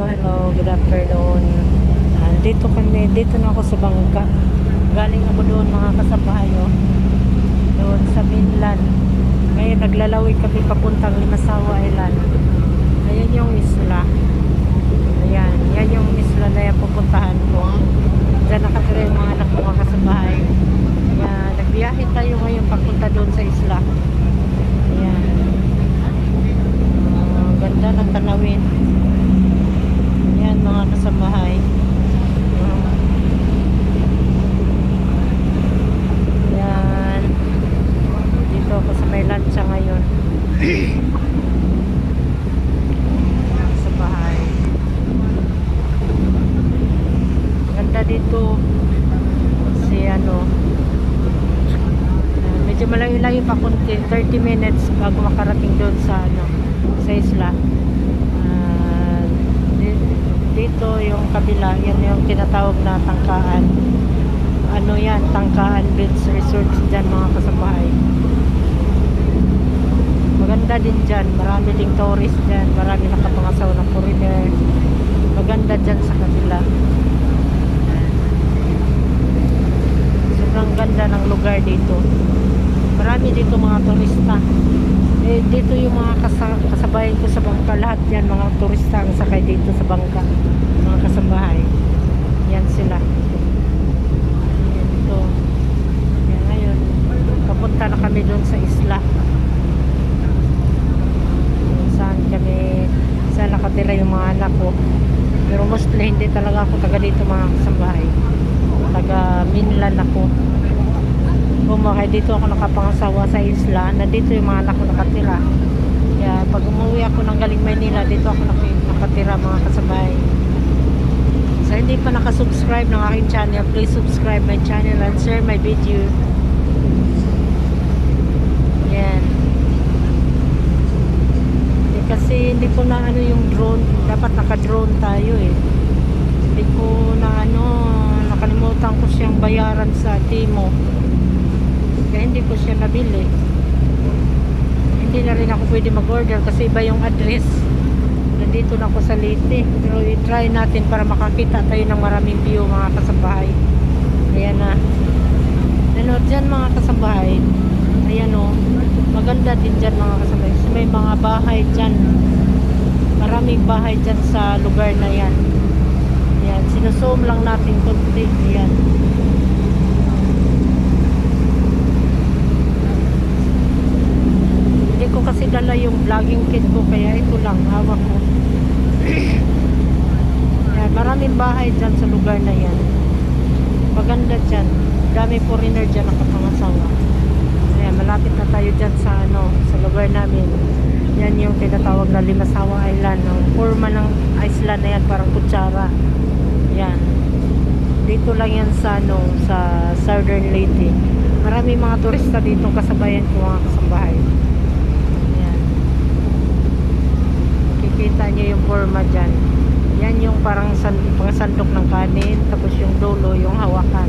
hello, good afternoon. Ah, dito kami, dito na ako sa bangka. Galing ako doon mga kasabayo. Doon sa mainland. Ngayon naglalawig kami papuntang Limasawa Island. Ayan yung isla. Ayan, yan yung isla na yan pupuntahan ko. Diyan nakatira yung mga anak ko mga kasabahay. Ayan, nagbiyahe tayo ngayon papunta doon sa isla. Ayan. Ah, ganda ng tanawin. Yan mga kasamahay. Ah. Yan. Dito ako sa may lancha ngayon. Sa bahay. Ganda dito. Si ano. medyo malayo-layo pa kunti. 30 minutes bago makarating doon sa ano sa isla. Di- dito yung kabila, yan yung tinatawag na tangkaan. Ano yan, tangkaan beach resort dyan mga kasabahay. Maganda din dyan, marami ding tourist dyan, marami nakapangasaw ng foreigner. Maganda dyan sa kabila. Sobrang ganda ng lugar dito. Marami dito mga turista. Eh, dito yung mga kasa- kasabayan ko sa bangka. Lahat yan, mga turista ang sakay dito sa bangka. Mga kasambahay. Yan sila. Yan ito. Yan ngayon. Papunta na kami doon sa isla. Kung Saan kami, saan nakatira yung mga anak ko. Mostly hindi talaga ako taga dito mga kasambahay. Taga Minlan ako. Bumakay dito ako nakapangasawa sa isla. Nandito yung mga anak ko nakatira. Kaya pag umuwi ako ng galing Maynila, dito ako nak- nakatira mga kasabay. So hindi pa nakasubscribe ng aking channel, please subscribe my channel and share my video. Yan. Eh, kasi hindi ko na ano yung drone. Dapat naka-drone tayo eh. Hindi ko na ano, nakalimutan ko siyang bayaran sa Timo. Kaya hindi ko siya nabili. Hindi na rin ako pwede mag-order kasi iba yung address. Nandito na ako sa Leyte. Pero i-try natin para makakita tayo ng maraming view mga kasambahay. Ayan na. Ano dyan mga kasambahay. Ayan o. Maganda din dyan mga kasambahay. Kasi may mga bahay dyan. Maraming bahay dyan sa lugar na yan. Ayan. Sinusuom lang natin kunti. Ayan. Hindi ko kasi dala yung vlogging kit ko kaya ito lang hawak ko. Yan, maraming bahay dyan sa lugar na yan. Maganda dyan. Dami foreigner dyan nakapangasawa. Ayan, malapit na tayo dyan sa ano, sa lugar namin. Yan yung tinatawag na Limasawa Island. Ang forma ng island na yan, parang kutsara. Yan. Dito lang yan sa ano, sa Southern Leyte. Marami mga turista dito kasabayan ko mga kasambahay. Yan. Kikita nyo yung forma dyan. Yan yung parang san, pangasandok ng kanin. Tapos yung dulo, yung hawakan.